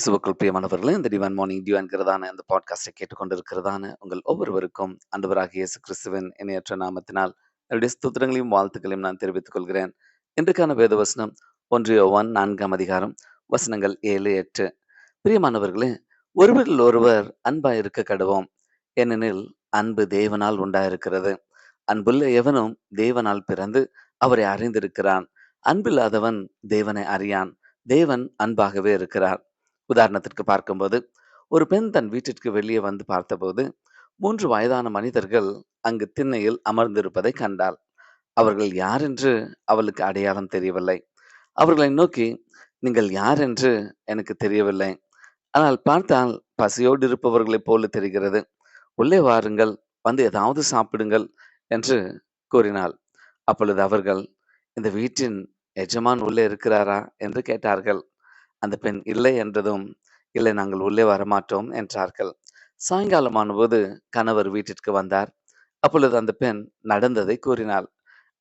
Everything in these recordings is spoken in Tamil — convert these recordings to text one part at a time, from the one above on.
கிறிஸ்துவுக்குள் பிரியமானவர்களே இந்த டிவான் மார்னிங் டிவான்கிறதான இந்த பாட்காஸ்டை கேட்டுக்கொண்டிருக்கிறதான உங்கள் ஒவ்வொருவருக்கும் அன்பராக இயேசு கிறிஸ்துவின் இணையற்ற நாமத்தினால் என்னுடைய ஸ்தோத்திரங்களையும் வாழ்த்துக்களையும் நான் தெரிவித்துக் கொள்கிறேன். இன்றைக்கான வேத வசனம் ஒன்று ஒன் நான்காம் அதிகாரம் வசனங்கள் ஏழு எட்டு. பிரியமானவர்களே ஒருவரில் ஒருவர் அன்பாக இருக்க கடவோம். ஏனெனில் அன்பு தேவனால் உண்டாயிருக்கிறது. அன்புள்ள எவனும் தேவனால் பிறந்து அவரை அறிந்திருக்கிறான். அன்பில்லாதவன் தேவனை அறியான். தேவன் அன்பாகவே இருக்கிறார். உதாரணத்திற்கு பார்க்கும்போது ஒரு பெண் தன் வீட்டிற்கு வெளியே வந்து பார்த்தபோது மூன்று வயதான மனிதர்கள் அங்கு திண்ணையில் அமர்ந்திருப்பதை கண்டாள். அவர்கள் யார் என்று அவளுக்கு அடையாளம் தெரியவில்லை. அவர்களை நோக்கி நீங்கள் யார் என்று எனக்கு தெரியவில்லை. ஆனால் பார்த்தால் பசியோடு இருப்பவர்களைப் போல தெரிகிறது. உள்ளே வாருங்கள். வந்து ஏதாவது சாப்பிடுங்கள் என்று கூறினாள். அப்பொழுது அவர்கள் இந்த வீட்டின் எஜமான் உள்ளே இருக்கிறாரா? என்று கேட்டார்கள். அந்த பெண் இல்லை என்றதும் இல்லை நாங்கள் உள்ளே வரமாட்டோம் என்றார்கள். சாயங்காலமானபோது கணவர் வீட்டிற்கு வந்தார். அப்பொழுது அந்த பெண் நடந்ததை கூறினாள்.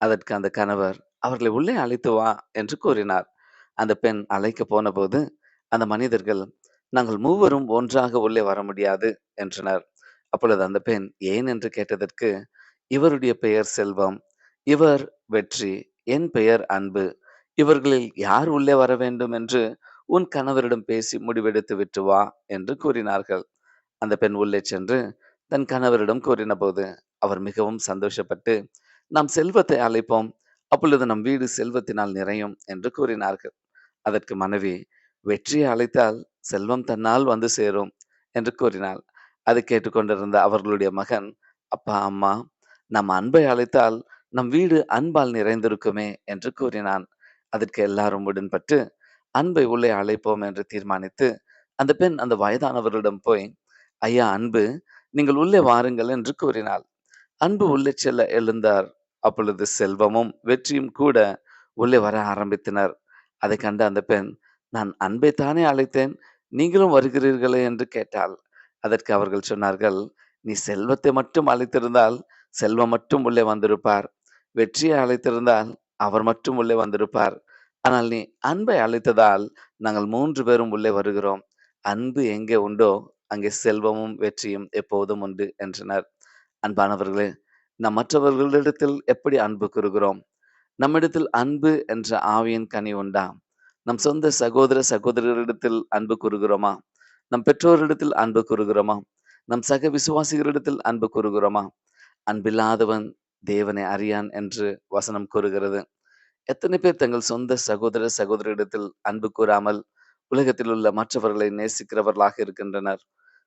அதற்கு அந்த கணவர் அவர்களை உள்ளே அழைத்து வா என்று கூறினார். அந்த பெண் அழைக்க போன போது அந்த மனிதர்கள் நாங்கள் மூவரும் ஒன்றாக உள்ளே வர முடியாது என்றனர். அப்பொழுது அந்த பெண் ஏன்? என்று கேட்டதற்கு இவருடைய பெயர் செல்வம். இவர் வெற்றி. என் பெயர் அன்பு. இவர்களில் யார் உள்ளே வர வேண்டும்? என்று உன் கணவரிடம் பேசி முடிவெடுத்து விட்டு வா என்று கூறினார்கள். அந்த பெண் உள்ளே சென்று தன் கணவரிடம் கூறினபோது அவர் மிகவும் சந்தோஷப்பட்டு நாம் செல்வத்தை அழைப்போம். அப்பொழுது நம் வீடு செல்வத்தினால் நிறையும் என்று கூறினார்கள். அதற்கு மனைவி வெற்றியை அழைத்தால் செல்வம் தன்னால் வந்து சேரும் என்று கூறினாள். அதை கேட்டுக்கொண்டிருந்த அவர்களுடைய மகன் அப்பா அம்மா நம் அன்பை அழைத்தால் நம் வீடு அன்பால் நிறைந்திருக்குமே என்று கூறினான். அதற்கு எல்லாரும் உடன்பட்டு அன்பை உள்ளே அழைப்போம் என்று தீர்மானித்து அந்த பெண் அந்த வயதானவரிடம் போய் ஐயா அன்பு நீங்கள் உள்ளே வாருங்கள் என்று கூறினாள். அன்பு உள்ளே செல்ல எழுந்தார். அப்பொழுது செல்வமும் வெற்றியும் கூட உள்ளே வர ஆரம்பித்தனர். அதை கண்ட அந்த பெண் நான் அன்பை தானே அழைத்தேன் நீங்களும் வருகிறீர்களே என்று கேட்டாள். அதற்கு அவர்கள் சொன்னார்கள் நீ செல்வத்தை மட்டும் அழைத்திருந்தால் செல்வம் மட்டும் உள்ளே வந்திருப்பார். வெற்றியை அழைத்திருந்தால் அவர் மட்டும் உள்ளே வந்திருப்பார். ஆனால் நீ அன்பை அழைத்ததால் நாங்கள் மூன்று பேரும் உள்ளே வருகிறோம். அன்பு எங்கே உண்டோ அங்கே செல்வமும் வெற்றியும் எப்போதும் உண்டு என்றனர். அன்பானவர்களே நம் மற்றவர்களிடத்தில் எப்படி அன்பு கூறுகிறோம்? நம்மிடத்தில் அன்பு என்ற ஆவியின் கனி உண்டா? நம் சொந்த சகோதர சகோதரர்களிடத்தில் அன்பு கூறுகிறோமா? நம் பெற்றோரிடத்தில் அன்பு கூறுகிறோமா? நம் சக விசுவாசிகளிடத்தில் அன்பு கூறுகிறோமா? அன்பில்லாதவன் தேவனை அறியான் என்று வசனம் கூறுகிறது. எத்தனை பேர் தங்கள் சொந்த சகோதர சகோதரிடத்தில் அன்பு கூறாமல் உலகத்தில் உள்ள மற்றவர்களை நேசிக்கிறவர்களாக இருக்கின்றனர்.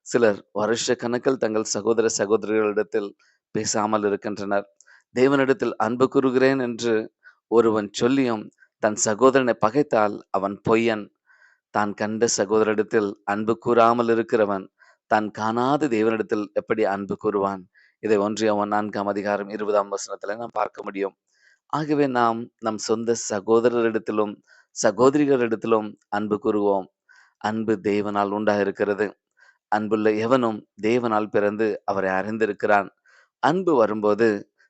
சிலர் வருஷ கணக்கில் தங்கள் சகோதர சகோதரிகளிடத்தில் பேசாமல் இருக்கின்றனர். தேவனிடத்தில் அன்பு கூறுகிறேன் என்று ஒருவன் சொல்லியும் தன் சகோதரனை பகைத்தால் அவன் பொய்யன். தான் கண்ட சகோதரிடத்தில் அன்பு கூறாமல் இருக்கிறவன் தான் காணாத தேவனிடத்தில் எப்படி அன்பு கூறுவான்? இதை ஒன்றியவன் நான்காம் அதிகாரம் இருபதாம் வசனத்துல நாம் பார்க்க முடியும். ஆகவே நாம் நம் சொந்த சகோதரரிடத்திலும் சகோதரிகளிடத்திலும் அன்பு கூறுவோம். அன்பு தேவனால் உண்டாக இருக்கிறது அன்புள்ள எவனும் தேவனால் பிறந்து அவரை அறிந்திருக்கிறான். அன்பு வரும்போது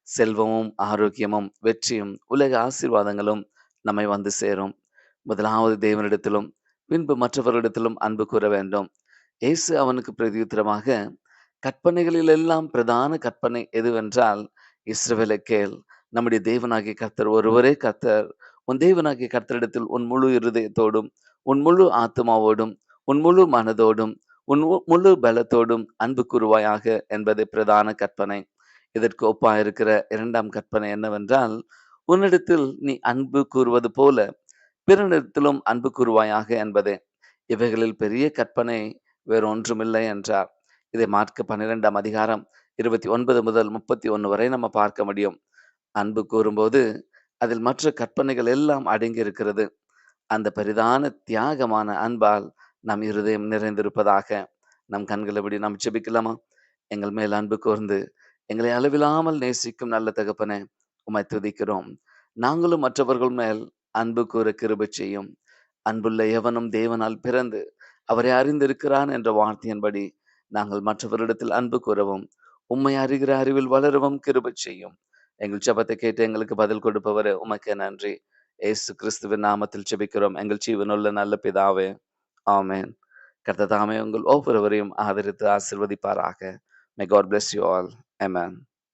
செல்வமும் ஆரோக்கியமும் வெற்றியும் உலக ஆசீர்வாதங்களும் நம்மை வந்து சேரும். முதலாவது தேவனிடத்திலும் பின்பு மற்றவர்களிடத்திலும் அன்பு கூற வேண்டும். இயேசு அவனுக்கு பிரதியுத்தரமாக கற்பனைகளிலெல்லாம் பிரதான கற்பனை எதுவென்றால் இஸ்ரவேலை கேள் நம்முடைய தேவனாகிய கர்த்தர் ஒருவரே கர்த்தர். உன் தேவனாகிய கர்த்தரிடத்தில் உன் முழு இருதயத்தோடும் உன் முழு ஆத்மாவோடும் உன் முழு மனதோடும் உன் முழு பலத்தோடும் அன்பு கூறுவாயாக என்பது பிரதான கற்பனை. இதற்கு ஒப்பாயிருக்கிற இரண்டாம் கற்பனை என்னவென்றால் உன்னிடத்தில் நீ அன்பு கூறுவது போல பிறனிடத்திலும் அன்பு கூறுவாயாக என்பதே. இவைகளில் பெரிய கற்பனை வேறொன்றுமில்லை என்றார். இதை மார்க்க பன்னிரெண்டாம் அதிகாரம் இருபத்தி ஒன்பது முதல் முப்பத்தி ஒன்று வரை நம்ம பார்க்க முடியும். அன்பு கூறும்போது அதில் மற்ற கற்பனைகள் எல்லாம் அடங்கி இருக்கிறது அந்த பரிதான தியாகமான அன்பால் நம் இருதயம் நிறைந்திருப்பதாக நம் கண்களை எப்படி நாம் செபிக்கலாமா? எங்கள் மேல் அன்பு கூர்ந்து எங்களை அளவில்லாமல் நேசிக்கும் நல்ல தகப்பனை உமை துதிக்கிறோம். நாங்களும் மற்றவர்கள் மேல் அன்பு கூற கிருபை செய்யும். அன்புள்ள எவனும் தேவனால் பிறந்து அவரை அறிந்திருக்கிறான் என்ற வார்த்தையின்படி நாங்கள் மற்றவரிடத்தில் அன்பு கூறவும் உம்மை அறிகிற அறிவில் வளரவும் கிருபை செய்யும். எங்கள் ஜபத்தை கேட்டு எங்களுக்கு பதில் கொடுப்பவர் உமக்கு நன்றி. ஏசு கிறிஸ்துவின் நாமத்தில் ஜெபிக்கிறோம். எங்கள் ஜீவனுள்ள நல்ல பிதாவே ஆமேன். கடத்த தாமே உங்கள் ஒவ்வொருவரையும் ஆதரித்து ஆசிர்வதிப்பாராக. May God bless you all amen